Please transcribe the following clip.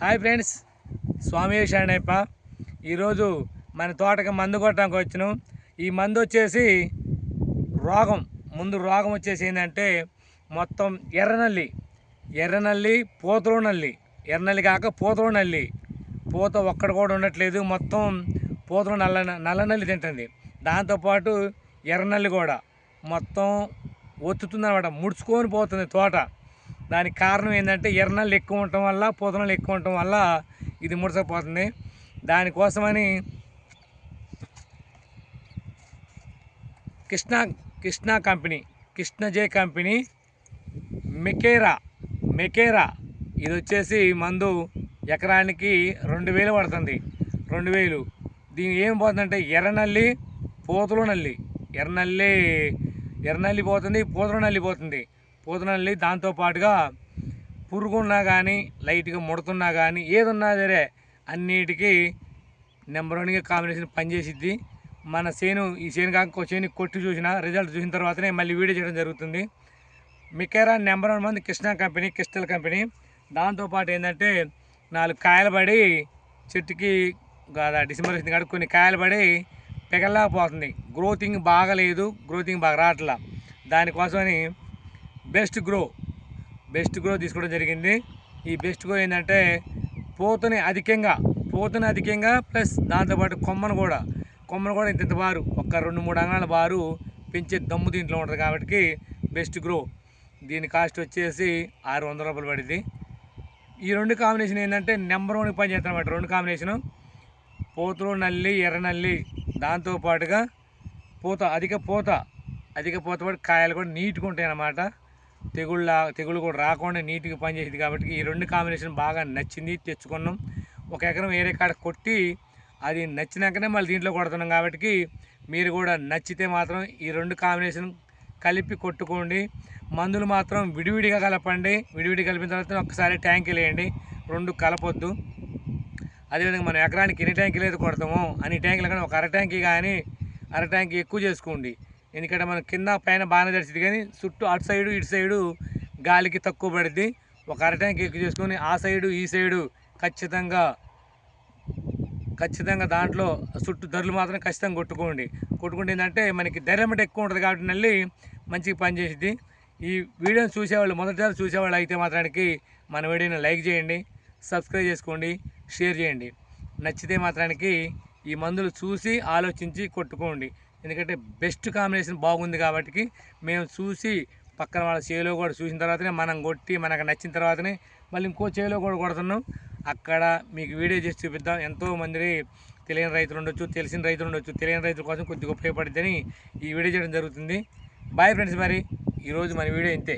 Hi friends స్వామి శరణయ్యప్ప. ఈరోజు మన తోటకి మందు కొట్టడానికి వచ్చినాం. ఈ మందు వచ్చేసి రోగం. ముందు రోగం వచ్చేసి ఏంటంటే మొత్తం ఎర్రనల్లి. ఎర్రనల్లి పూతలో నల్లి ఎర్రనల్లి కాక పూతలో నల్లి పూత ఒక్కడ కూడా ఉండట్లేదు. మొత్తం పూతలో నల్ల నల్ల నల్లి తింటుంది. దాంతోపాటు ఎర్రనల్లి కూడా మొత్తం ఒత్తుతుంది అనమాట ముడుచుకొని పోతుంది తోట. దానికి కారణం ఏంటంటే ఎర్రనల్లి ఎక్కువ ఉండటం వల్ల పూతనలు ఎక్కువ ఉండటం వల్ల ఇది ముడసపోతుంది దానికోసమని కృష్ణా కృష్ణా కంపెనీ కృష్ణజే కంపెనీ మెకేరా మెకేరా ఇది వచ్చేసి మందు ఎకరానికి రెండు వేలు పడుతుంది. రెండు వేలు. దీని ఏం పోతుందంటే ఎర్రనల్లి పూతలు నల్లి ఎర్రనల్లి ఎర్రనల్లి పోతుంది పూతలు నల్లి పోతుంది. పూతనల్లి దాంతోపాటుగా పురుగున్నా కానీ లైట్గా ముడుతున్నా కానీ ఏదున్నా సరే అన్నిటికీ నెంబర్ వన్గా కాంబినేషన్ పనిచేసిద్ది. మన చేను ఈ చేను కాక చేను కొట్టి చూసిన రిజల్ట్ చూసిన తర్వాతనే మళ్ళీ వీడియో చేయడం జరుగుతుంది. మికేరా నెంబర్ వన్ మంది కృష్ణా కంపెనీ క్రిస్టల్ కంపెనీ. దాంతోపాటు ఏంటంటే నాలుగు కాయలు పడి చెట్టుకి డిసెంబర్ వచ్చింది కాబట్టి కొన్ని కాయలు పడి పెగలేకపోతుంది గ్రోతింగ్ బాగలేదు గ్రోతింగ్ బాగా రావట్లా. దానికోసమని బెస్ట్ గ్రో. బెస్ట్ గ్రో తీసుకోవడం జరిగింది. ఈ బెస్ట్ గ్రో ఏంటంటే పూతని అధికంగా పూతని అధికంగా ప్లస్ దాంతోపాటు కొమ్మను కూడా. కొమ్మను కూడా ఇంత బారు. ఒక రెండు మూడు అంగాల బారు పెంచే దమ్ము దీంట్లో ఉంటుంది కాబట్టి బెస్ట్ గ్రో. దీని కాస్ట్ వచ్చేసి ఆరు వందల రూపాయలు పడింది. ఈ రెండు కాంబినేషన్ ఏంటంటే నెంబర్ వన్ పనిచేస్తాను అనమాట రెండు కాంబినేషను. పూతలు నల్లి ఎర్ర నల్లి. దాంతో పాటుగా పూత అధిక పూత అధిక పూత పడి కాయలు కూడా నీట్గా ఉంటాయి అన్నమాట తెగుళ్ళ తెగుళ్ళు కూడా రాకుండా నీట్గా పనిచేసింది కాబట్టి ఈ రెండు కాంబినేషన్ బాగా నచ్చింది తెచ్చుకున్నాం. ఒక ఎకరం వేరే కాడ కొట్టి అది నచ్చినాకనే మళ్ళీ దీంట్లో కొడుతున్నాం కాబట్టి మీరు కూడా నచ్చితే మాత్రం ఈ రెండు కాంబినేషన్ కలిపి కొట్టుకోండి. మందులు మాత్రం విడివిడిగా కలపండి. విడివిడి కలిపిన తర్వాత ఒకసారి ట్యాంక్ వేయండి. రెండు కలపొద్దు. అదేవిధంగా మనం ఎకరానికి ఎన్ని ట్యాంకులు అయితే కొడతామో అన్ని ట్యాంకులు కానీ ఒక అర ట్యాంకి కానీ అర ట్యాంక్ ఎక్కువ చేసుకోండి. ఎందుకంటే మనం కింద పైన బాగానే తడిచింది కానీ చుట్టూ అటు సైడు ఇటు సైడు గాలికి తక్కువ పడింది ఒక అర ఎక్కువ చేసుకొని ఆ సైడు ఈ సైడు ఖచ్చితంగా ఖచ్చితంగా దాంట్లో చుట్టూ ధరలు మాత్రం ఖచ్చితంగా కొట్టుకోండి. కొట్టుకుంటే ఏంటంటే మనకి ధైర్యం ఎక్కువ ఉంటుంది కాబట్టి నల్లి మంచిగా పనిచేసిద్ది ఈ వీడియోని చూసేవాళ్ళు మొదటిసారి చూసేవాళ్ళు అయితే మాత్రానికి మన వీడియోని లైక్ చేయండి సబ్స్క్రైబ్ చేసుకోండి షేర్ చేయండి. నచ్చితే మాత్రానికి ఈ మందులు చూసి ఆలోచించి కొట్టుకోండి. ఎందుకంటే బెస్ట్ కాంబినేషన్ బాగుంది కాబట్టి మేము చూసి పక్కన వాళ్ళ చేలో కూడా చూసిన తర్వాతనే మనం కొట్టి మనకు నచ్చిన తర్వాతనే మళ్ళీ ఇంకో చేలో కూడా కొడుతున్నాం. అక్కడ మీకు వీడియో చేసి చూపిద్దాం. ఎంతో మంది తెలియని రైతులు ఉండొచ్చు తెలిసిన రైతులు ఉండొచ్చు. తెలియని రైతుల కోసం కొద్దిగా ఉపయోగపడుతుందని ఈ వీడియో చేయడం జరుగుతుంది. బాయ్ ఫ్రెండ్స్ మరి. ఈరోజు మన వీడియో ఇంతే.